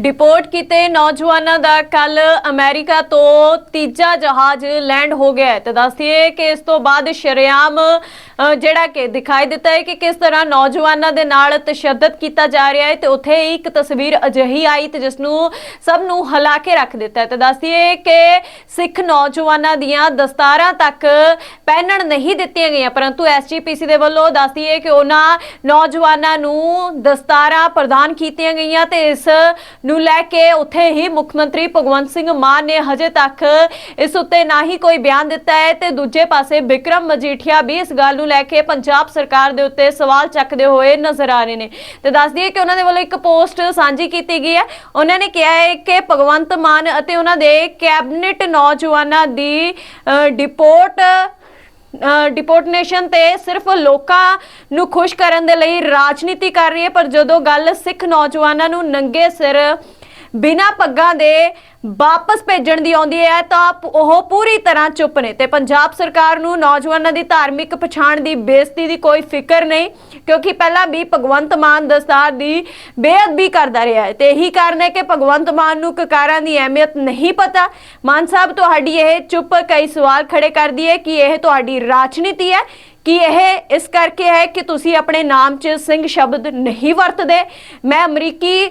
Deport ਕੀਤੇ ਨੌਜਵਾਨਾਂ ਦਾ ਕੱਲ ਅਮਰੀਕਾ ਤੋਂ ਤੀਜਾ ਜਹਾਜ਼ ਲੈਂਡ ਹੋ ਗਿਆ ਹੈ। ਤੇ ਦੱਸਦੀਏ ਕਿ ਇਸ ਤੋਂ ਬਾਅਦ ਸ਼ਰੇਆਮ ਜਿਹੜਾ ਕਿ ਦਿਖਾਈ ਦਿੱਤਾ ਹੈ ਕਿ ਕਿਸ ਤਰ੍ਹਾਂ ਨੌਜਵਾਨਾਂ ਦੇ ਨਾਲ ਤਸ਼ੱਦਦ ਕੀਤਾ ਜਾ ਰਿਹਾ ਹੈ ਤੇ ਉੱਥੇ ਹੀ ਇੱਕ ਤਸਵੀਰ ਅਜਿਹੀ ਆਈ ਤੇ ਜਿਸ ਨੂੰ ਸਭ ਨੂੰ ਹਿਲਾ ਕੇ ਰੱਖ ਦਿੱਤਾ ਹੈ। ਤੇ ਦੱਸਦੀਏ ਕਿ ਸਿੱਖ ਨੌਜਵਾਨਾਂ ਦੀਆਂ ਦਸਤਾਰਾਂ ਤੱਕ ਪਹਿਨਣ ਨਹੀਂ ਦਿੱਤੀਆਂ ਗਈਆਂ, ਪਰੰਤੂ ਐਸਜੀਪੀਸੀ ਦੇ ਵੱਲੋਂ ਦੱਸਦੀਏ ਕਿ ਉਹਨਾਂ ਨੌਜਵਾਨਾਂ ਨੂੰ ਦਸਤਾਰਾਂ ਪ੍ਰਦਾਨ ਕੀਤੀਆਂ ਗਈਆਂ ਤੇ ਇਸ ਨੂੰ ਲੈ ਕੇ ਉੱਥੇ ਹੀ ਮੁੱਖ ਮੰਤਰੀ ਭਗਵੰਤ ਸਿੰਘ ਮਾਨ ਨੇ ਹਜੇ ਤੱਕ ਇਸ ਉੱਤੇ ਨਾ ਹੀ ਕੋਈ ਬਿਆਨ ਦਿੱਤਾ ਹੈ ਤੇ ਦੂਜੇ ਪਾਸੇ ਵਿਕਰਮ ਮਜੀਠੀਆ ਵੀ ਇਸ ਗੱਲ ਨੂੰ ਲੈ ਕੇ ਪੰਜਾਬ ਸਰਕਾਰ ਦੇ ਉੱਤੇ ਸਵਾਲ ਚੱਕਦੇ ਹੋਏ ਨਜ਼ਰ ਆ ਰਹੇ ਨੇ। ਤੇ ਦੱਸ ਦਈਏ ਕਿ ਉਹਨਾਂ ਦੇ ਵੱਲੋਂ ਇੱਕ ਪੋਸਟ ਸਾਂਝੀ ਕੀਤੀ ਗਈ ਹੈ। ਉਹਨਾਂ ਨੇ ਕਿਹਾ ਹੈ ਕਿ ਭਗਵੰਤ ਮਾਨ ਅਤੇ ਉਹਨਾਂ ਦੇ ਕੈਬਨਿਟ ਨੌਜਵਾਨਾਂ ਦੀ ਡਿਪੋਰਟ ਡਿਪੋਰਟੇਸ਼ਨ ਤੇ ਸਿਰਫ ਲੋਕਾਂ ਨੂੰ ਖੁਸ਼ ਕਰਨ ਦੇ ਲਈ ਰਾਜਨੀਤੀ ਕਰ ਰਹੀ ਹੈ, ਪਰ ਜਦੋਂ ਗੱਲ ਸਿੱਖ ਨੌਜਵਾਨਾਂ ਨੂੰ ਨੰਗੇ ਸਿਰ ਬਿਨਾਂ ਪੱਗਾਂ ਦੇ ਵਾਪਸ ਭੇਜਣ ਦੀ ਆਉਂਦੀ ਹੈ, ਤਾਂ ਉਹ ਪੂਰੀ ਤਰ੍ਹਾਂ ਚੁੱਪ ਨੇ। ਤੇ ਪੰਜਾਬ ਸਰਕਾਰ ਨੂੰ ਨੌਜਵਾਨਾਂ ਦੀ ਧਾਰਮਿਕ ਪਛਾਣ ਦੀ ਬੇਇੱਜ਼ਤੀ ਦੀ ਕੋਈ ਫਿਕਰ ਨਹੀਂ, ਕਿਉਂਕਿ ਪਹਿਲਾਂ ਵੀ ਭਗਵੰਤ ਮਾਨ ਦਸਤਾਰ ਦੀ ਬੇਅਦਬੀ ਕਰਦਾ ਰਿਹਾ ਹੈ। ਤੇ ਇਹੀ ਕਾਰਨ ਹੈ ਕਿ ਭਗਵੰਤ ਮਾਨ ਨੂੰ ਕਕਾਰਾਂ ਦੀ ਅਹਿਮੀਅਤ ਨਹੀਂ ਪਤਾ। ਮਾਨ ਸਾਹਿਬ, ਤੁਹਾਡੀ ਇਹ ਚੁੱਪ ਕਈ ਸਵਾਲ ਖੜੇ ਕਰਦੀ ਹੈ ਕਿ ਇਹ ਤੁਹਾਡੀ ਰਾਜਨੀਤੀ ਹੈ, ਕਿ ਇਹ ਇਸ ਕਰਕੇ ਹੈ ਕਿ ਤੁਸੀਂ ਆਪਣੇ ਨਾਮ 'ਚ ਸਿੰਘ ਸ਼ਬਦ ਨਹੀਂ ਵਰਤਦੇ। ਮੈਂ ਅਮਰੀਕੀ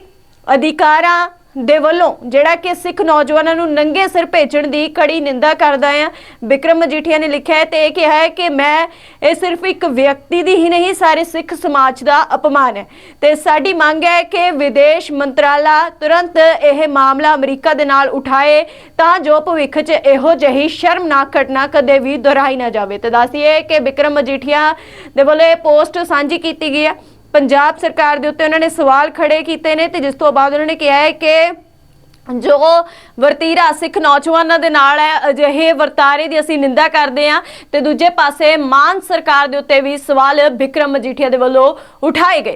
ਅਧਿਕਾਰਾਂ ਦੇ ਵੱਲੋਂ ਜਿਹੜਾ ਕਿ ਸਿੱਖ ਨੌਜਵਾਨਾਂ ਨੂੰ ਨੰਗੇ ਸਿਰ ਭੇਜਣ ਦੀ ਕੜੀ ਨਿੰਦਾ ਕਰਦਾ ਆ। ਵਿਕਰਮ ਮਜੀਠੀਆ ਨੇ ਲਿਖਿਆ ਹੈ ਤੇ ਇਹ ਕਿਹਾ ਹੈ ਕਿ ਮੈਂ, ਇਹ ਸਿਰਫ ਇੱਕ ਵਿਅਕਤੀ ਦੀ ਹੀ ਨਹੀਂ, ਸਾਰੇ ਸਿੱਖ ਸਮਾਜ ਦਾ ਅਪਮਾਨ ਹੈ। ਤੇ ਸਾਡੀ ਮੰਗ ਹੈ ਕਿ ਵਿਦੇਸ਼ ਮੰਤਰਾਲਾ ਤੁਰੰਤ ਇਹ ਮਾਮਲਾ ਅਮਰੀਕਾ ਦੇ ਨਾਲ ਉਠਾਏ ਤਾਂ ਜੋ ਭਵਿੱਖ 'ਚ ਇਹੋ ਜਿਹੀ ਸ਼ਰਮਨਾਕ ਘਟਨਾ ਕਦੇ ਵੀ ਦੁਹਰਾਈ ਨਾ ਜਾਵੇ। ਤੇ ਦੱਸੀਏ ਕਿ ਵਿਕਰਮ ਮਜੀਠੀਆ ਦੇ ਵੱਲੋਂ ਇਹ ਪੋਸਟ ਸਾਂਝੀ ਕੀਤੀ ਗਈ ਹੈ। ਪੰਜਾਬ ਸਰਕਾਰ ਦੇ ਉੱਤੇ ਉਹਨਾਂ ਨੇ ਸਵਾਲ ਖੜੇ ਕੀਤੇ ਨੇ ਤੇ ਜਿਸ ਤੋਂ ਬਾਅਦ ਉਹਨਾਂ ਨੇ ਕਿਹਾ ਹੈ ਕਿ ਜੋ ਵਰਤੀਰਾ ਸਿੱਖ ਨੌਜਵਾਨਾਂ ਦੇ ਨਾਲ ਹੈ, ਅਜਿਹੇ ਵਰਤਾਰੇ ਦੀ ਅਸੀਂ ਨਿੰਦਾ ਕਰਦੇ ਹਾਂ ਤੇ ਦੂਜੇ ਪਾਸੇ ਮਾਨ ਸਰਕਾਰ ਦੇ ਉੱਤੇ ਵੀ ਸਵਾਲ ਵਿਕਰਮ ਮਜੀਠੀਆ ਦੇ ਵੱਲੋਂ ਉਠਾਏ ਗਏ ਨੇ।